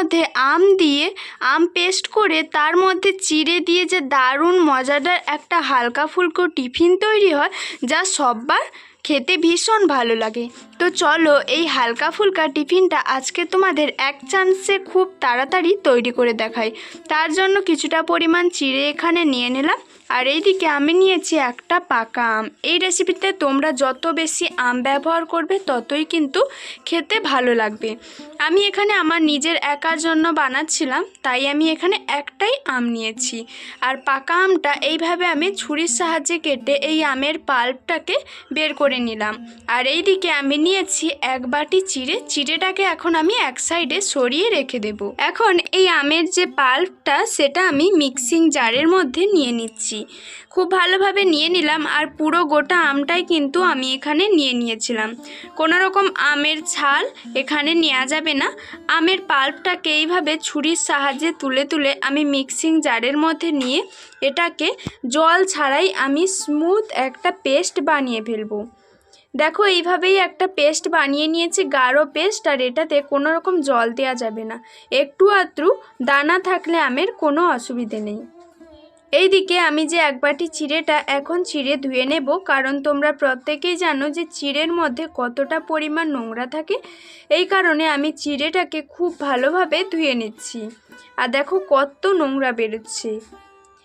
মধ্যে আম দিয়ে আম পেস্ট করে তার মধ্যে চিড়ে দিয়ে যে দারুণ মজাদার একটা হালকা ফুলকো টিফিন তৈরি হয়, যা সববার খেতে ভীষণ ভালো লাগে। তো চলো এই হালকা ফুলকা টিফিনটা আজকে তোমাদের এক চান্সে খুব তাড়াতাড়ি তৈরি করে দেখাই। তার জন্য কিছুটা পরিমাণ চিড়ে এখানে নিয়ে নিলাম আর এইদিকে আমি নিয়েছি একটা পাকা আম। এই রেসিপিতে তোমরা যত বেশি আম ব্যবহার করবে ততই কিন্তু খেতে ভালো লাগবে। আমি এখানে আমার নিজের একার জন্য বানাচ্ছিলাম, তাই আমি এখানে একটাই আম নিয়েছি। আর পাকা আমটা এইভাবে আমি ছুরির সাহায্যে কেটে এই আমের পাল্পটাকে বের করে নিলাম। আর এইদিকে আমি নিয়েছি এক বাটি চিড়ে। চিড়েটাকে এখন আমি এক সাইডে সরিয়ে রেখে দেব। এখন এই আমের যে পাল্পটা, সেটা আমি মিক্সিং জারের মধ্যে নিয়ে নিচ্ছি। খুব ভালোভাবে নিয়ে নিলাম আর পুরো গোটা আমটাই কিন্তু আমি এখানে নিয়ে নিয়েছিলাম। কোনো রকম আমের ছাল এখানে নেওয়া যাবে না। আমের পাল্পটাকে এইভাবে ছুরির সাহায্যে তুলে তুলে আমি মিক্সিং জারের মধ্যে নিয়ে এটাকে জল ছাড়াই আমি স্মুথ একটা পেস্ট বানিয়ে ফেলব। দেখো, এইভাবেই একটা পেস্ট বানিয়ে নিয়েছি, গাঢ় পেস্ট, আর এটাতে কোনো রকম জল দেওয়া যাবে না। একটু আত্রু দানা থাকলে আমের কোনো অসুবিধে নেই। এইদিকে আমি যে এক বাটি চিড়েটা এখন চিড়ে ধুয়ে নেব, কারণ তোমরা প্রত্যেকেই জানো যে চিড়ের মধ্যে কতটা পরিমাণ নোংরা থাকে। এই কারণে আমি চিড়েটাকে খুব ভালোভাবে ধুয়ে নিচ্ছি। আর দেখো কত নোংরা বেরোচ্ছে।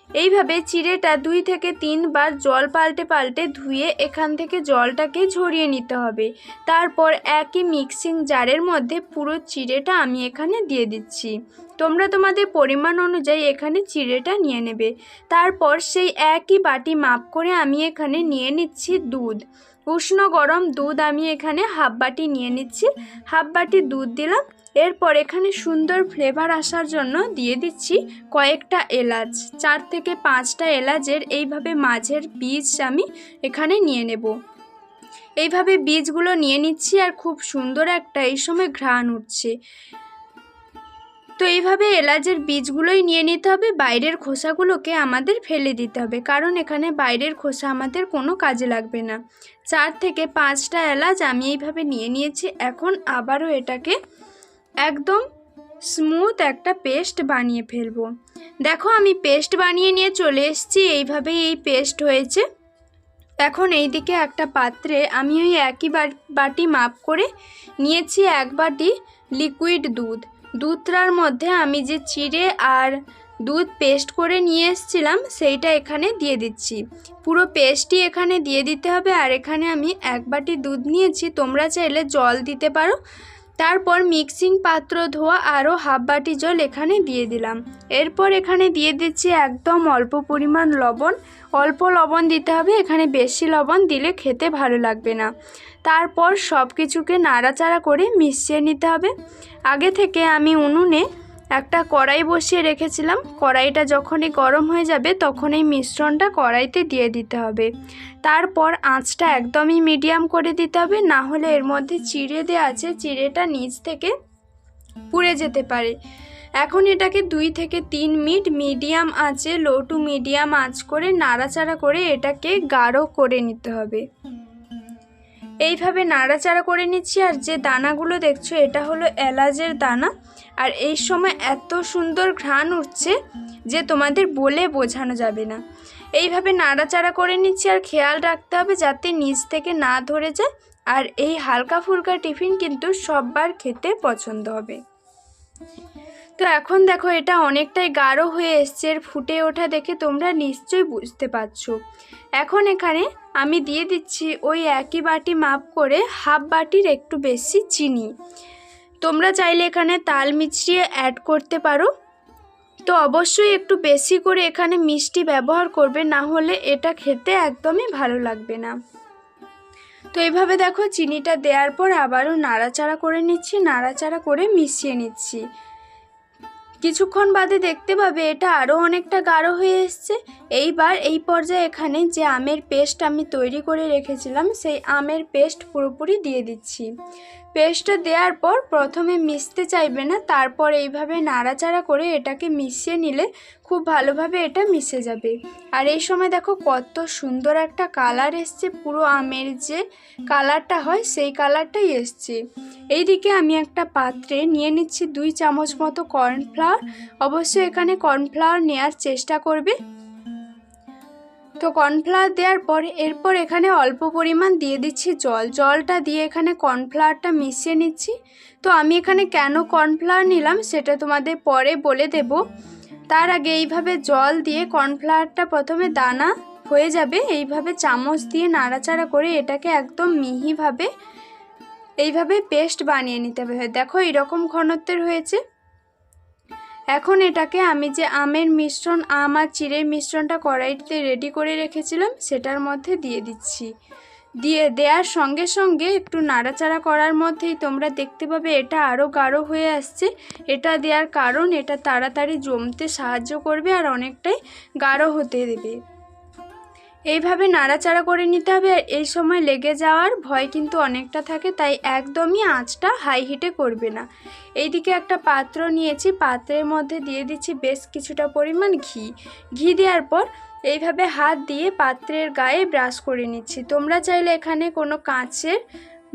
এইভাবে চিড়েটা দুই থেকে তিনবার জল পাল্টে পাল্টে ধুয়ে এখান থেকে জলটাকে ঝরিয়ে নিতে হবে। তারপর একই মিক্সিং জারের মধ্যে পুরো চিড়েটা আমি এখানে দিয়ে দিচ্ছি। তোমরা তোমাদের পরিমাণ অনুযায়ী এখানে চিড়েটা নিয়ে নেবে। তারপর সেই একই বাটি মাপ করে আমি এখানে নিয়ে নিচ্ছি দুধ। উষ্ণ গরম দুধ আমি এখানে হাফ বাটি নিয়ে নিচ্ছি। হাফ বাটি দুধ দিলাম। এরপর এখানে সুন্দর ফ্লেভার আসার জন্য দিয়ে দিচ্ছি কয়েকটা এলাচ। চার থেকে পাঁচটা এলাচের এইভাবে মাঝের বীজ আমি এখানে নিয়ে নেব। এইভাবে বীজগুলো নিয়ে নিচ্ছি আর খুব সুন্দর একটা এই সময় ঘ্রাণ উঠছে। তো এইভাবে এলাচের বীজগুলোই নিয়ে নিতে হবে, বাইরের খোসাগুলোকে আমাদের ফেলে দিতে হবে, কারণ এখানে বাইরের খোসা আমাদের কোনো কাজে লাগবে না। চার থেকে পাঁচটা এলাচ আমি এইভাবে নিয়ে নিয়েছি, এখন আবারও এটাকে একদম স্মুথ একটা পেস্ট বানিয়ে ফেলব। দেখো আমি পেস্ট বানিয়ে নিয়ে চলে এসেছি, এইভাবেই এই পেস্ট হয়েছে। এখন এই দিকে একটা পাত্রে আমি ওই একই বাটি মাপ করে নিয়েছি এক বাটি লিকুইড দুধ। দুধটার মধ্যে আমি যে চিড়ে আর দুধ পেস্ট করে নিয়ে এসেছিলাম, সেইটা এখানে দিয়ে দিচ্ছি। পুরো পেস্টটি এখানে দিয়ে দিতে হবে, আর এখানে আমি এক বাটি দুধ নিয়েছি। তোমরা চাইলে জল দিতে পারো। তারপর মিক্সিং পাত্র ধোয়া আরও হাফ বাটি জল এখানে দিয়ে দিলাম। এরপর এখানে দিয়ে দিচ্ছি একদম অল্প পরিমাণ লবণ। অল্প লবণ দিতে হবে, এখানে বেশি লবণ দিলে খেতে ভালো লাগবে না। তারপর সব কিছুকে নাড়াচাড়া করে মিশিয়ে নিতে হবে। আগে থেকে আমি উনুনে একটা কড়াই বসিয়ে রেখেছিলাম। কড়াইটা যখনই গরম হয়ে যাবে তখন এই মিশ্রণটা কড়াইতে দিয়ে দিতে হবে। তারপর আঁচটা একদমই মিডিয়াম করে দিতে হবে, না হলে এর মধ্যে চিড়ে দেওয়া আছে, চিড়েটা নিচ থেকে পুড়ে যেতে পারে। এখন এটাকে দুই থেকে তিন মিনিট মিডিয়াম আঁচে, লো টু মিডিয়াম আঁচ করে নাড়াচাড়া করে এটাকে গাঢ় করে নিতে হবে। এইভাবে নাড়াচাড়া করে নিচ্ছি আর যে দানাগুলো দেখছ, এটা হলো এলাচের দানা। আর এই সময় এত সুন্দর ঘ্রাণ উঠছে যে তোমাদের বলে বোঝানো যাবে না। এইভাবে নাড়াচাড়া করে নিচ্ছি আর খেয়াল রাখতে হবে যাতে নিচ থেকে না ধরে যায়। আর এই হালকা ফুলকা টিফিন কিন্তু সববার খেতে পছন্দ হবে। তো এখন দেখো, এটা অনেকটাই গাঢ় হয়ে এসছে, এর ফুটে ওঠা দেখে তোমরা নিশ্চয়ই বুঝতে পারছ। এখন এখানে আমি দিয়ে দিচ্ছি ওই একই বাটি মাপ করে হাফ বাটির একটু বেশি চিনি। তোমরা চাইলে এখানে তাল মিছরিয়ে অ্যাড করতে পারো। তো অবশ্যই একটু বেশি করে এখানে মিষ্টি ব্যবহার করবে, না হলে এটা খেতে একদমই ভালো লাগবে না। তো এইভাবে দেখো, চিনিটা দেওয়ার পর আবারও নাড়াচাড়া করে নিচ্ছি, নাড়াচাড়া করে মিশিয়ে নিচ্ছি। কিছুক্ষণ বাদে দেখতে পাবে এটা আরও অনেকটা গাঢ় হয়ে এসছে। এইবার এই পর্যায়ে এখানে যে আমের পেস্ট আমি তৈরি করে রেখেছিলাম, সেই আমের পেস্ট পুরোপুরি দিয়ে দিচ্ছি। পেস্টটা দেওয়ার পর প্রথমে মিশতে চাইবে না, তারপর এইভাবে নাড়াচাড়া করে এটাকে মিশিয়ে নিলে খুব ভালোভাবে এটা মিশে যাবে। আর এই সময় দেখো কত সুন্দর একটা কালার এসছে, পুরো আমের যে কালারটা হয় সেই কালারটাই এসছে। এইদিকে আমি একটা পাত্রে নিয়ে নিচ্ছি দুই চামচ মতো কর্নফ্লাওয়ার। অবশ্যই এখানে কর্নফ্লাওয়ার নেওয়ার চেষ্টা করবে। তো কর্নফ্লাওয়ার দেওয়ার পর এরপর এখানে অল্প পরিমাণ দিয়ে দিচ্ছি জল। জলটা দিয়ে এখানে কর্নফ্লাওয়ারটা মিশিয়ে নিচ্ছি। তো আমি এখানে কেন কর্নফ্লাওয়ার নিলাম সেটা তোমাদের পরে বলে দেব। তার আগে এইভাবে জল দিয়ে কর্নফ্লাওয়ারটা প্রথমে দানা হয়ে যাবে। এইভাবে চামচ দিয়ে নাড়াচাড়া করে এটাকে একদম মিহিভাবে এইভাবে পেস্ট বানিয়ে নিতে হবে। দেখো এরকম ঘনত্বের হয়েছে। এখন এটাকে আমি যে আমের মিশ্রণ, আম আর চিড়ের মিশ্রণটা কড়াইতে রেডি করে রেখেছিলাম, সেটার মধ্যে দিয়ে দিচ্ছি। দিয়ে দেওয়ার সঙ্গে সঙ্গে একটু নাড়াচাড়া করার মধ্যেই তোমরা দেখতে পাবে এটা আরও গাঢ় হয়ে আসছে। এটা দেওয়ার কারণ এটা তাড়াতাড়ি জমতে সাহায্য করবে আর অনেকটাই গাঢ় হতে দেবে। এইভাবে নাড়াচাড়া করে নিতে হবে। আর এই সময় লেগে যাওয়ার ভয় কিন্তু অনেকটা থাকে, তাই একদমই আঁচটা হাই হিটে করবে না। এইদিকে একটা পাত্র নিয়েছি, পাত্রের মধ্যে দিয়ে দিচ্ছি বেশ কিছুটা পরিমাণ ঘি। ঘি দেওয়ার পর এইভাবে হাত দিয়ে পাত্রের গায়ে ব্রাশ করে নিচ্ছি। তোমরা চাইলে এখানে কোনো কাঁচের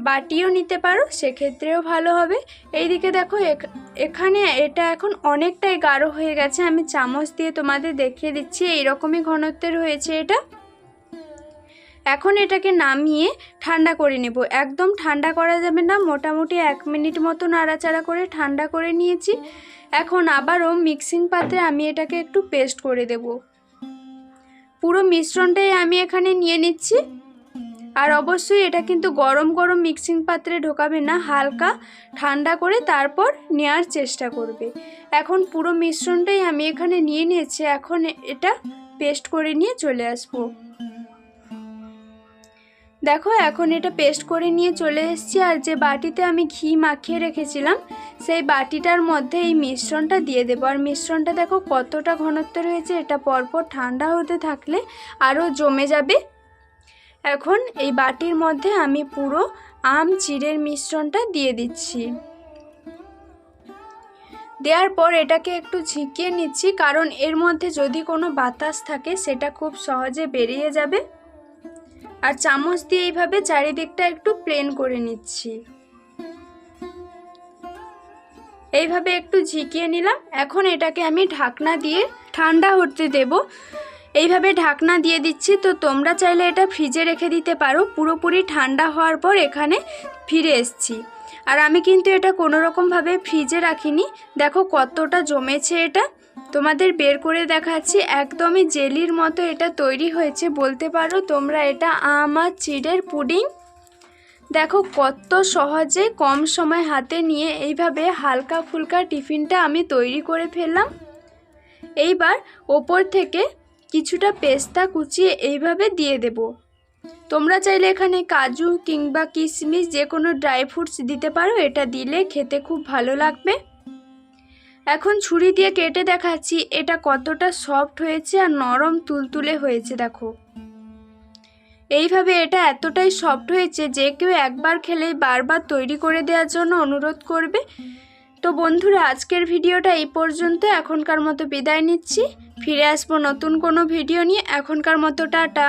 বাটিও নিতে পারো, সেক্ষেত্রেও ভালো হবে। এইদিকে দেখো এখানে এটা এখন অনেকটাই গাঢ় হয়ে গেছে। আমি চামচ দিয়ে তোমাদের দেখিয়ে দিচ্ছি, এইরকমই ঘনত্বের হয়েছে এটা। এখন এটাকে নামিয়ে ঠান্ডা করে নেব। একদম ঠান্ডা করা যাবে না, মোটামুটি এক মিনিট মতো নাড়াচাড়া করে ঠান্ডা করে নিয়েছি। এখন আবারও মিক্সিং পাত্রে আমি এটাকে একটু পেস্ট করে দেব। পুরো মিশ্রণটাই আমি এখানে নিয়ে নিচ্ছি। আর অবশ্যই এটা কিন্তু গরম গরম মিক্সিং পাত্রে ঢোকাবে না, হালকা ঠান্ডা করে তারপর নেওয়ার চেষ্টা করবে। এখন পুরো মিশ্রণটাই আমি এখানে নিয়ে নিয়েছি, এখন এটা পেস্ট করে নিয়ে চলে আসব। দেখো, এখন এটা পেস্ট করে নিয়ে চলে এসেছি আর যে বাটিতে আমি ঘি মাখিয়ে রেখেছিলাম, সেই বাটিটার মধ্যে এই মিশ্রণটা দিয়ে দেবো। আর মিশ্রণটা দেখো কতটা ঘনত্ব রয়েছে, এটা পরপর ঠান্ডা হতে থাকলে আরও জমে যাবে। এখন এই বাটির মধ্যে আমি পুরো আম চিড়ের মিশ্রণটা দিয়ে দিচ্ছি। দেওয়ার পর এটাকে একটু ঝিঁকিয়ে নিচ্ছি, কারণ এর মধ্যে যদি কোনো বাতাস থাকে, সেটা খুব সহজে বেরিয়ে যাবে। আর চামচ দিয়ে এইভাবে চারিদিকটা একটু প্লেন করে নিচ্ছি। এইভাবে একটু ঝিকিয়ে নিলাম। এখন এটাকে আমি ঢাকনা দিয়ে ঠান্ডা হতে দেব। এইভাবে ঢাকনা দিয়ে দিচ্ছি, তো তোমরা চাইলে এটা ফ্রিজে রেখে দিতে পারো। পুরোপুরি ঠান্ডা হওয়ার পর এখানে ফিরে এসছি। আর আমি কিন্তু এটা কোনো রকমভাবে ফ্রিজে রাখিনি। দেখো কতটা জমেছে এটা। তোমাদের বের করে দেখাচ্ছি, একদমই জেলির মতো এটা তৈরি হয়েছে, বলতে পারো তোমরা এটা আম আর চিড়ের পুডিং। দেখো কত সহজে কম সময় হাতে নিয়ে এইভাবে হালকা ফুলকা টিফিনটা আমি তৈরি করে ফেললাম। এইবার ওপর থেকে কিছুটা পেস্তা কুচিয়ে এইভাবে দিয়ে দেব। তোমরা চাইলে এখানে কাজু কিংবা কিশমিশ যে কোনো ড্রাই ফ্রুটস দিতে পারো, এটা দিলে খেতে খুব ভালো লাগবে। এখন ছুরি দিয়ে কেটে দেখাচ্ছি, এটা কতটা সফট হয়েছে আর নরম তুলতুলে হয়েছে, দেখো। এইভাবে এটা এতটাই সফট হয়েছে যে কেউ একবার খেলেই বারবার তৈরি করে দেওয়ার জন্য অনুরোধ করবে। তো বন্ধুরা, আজকের ভিডিওটা এই পর্যন্ত, এখনকার মতো বিদায় নিচ্ছি। ফিরে আসব নতুন কোনো ভিডিও নিয়ে, এখনকার মতো টাটা।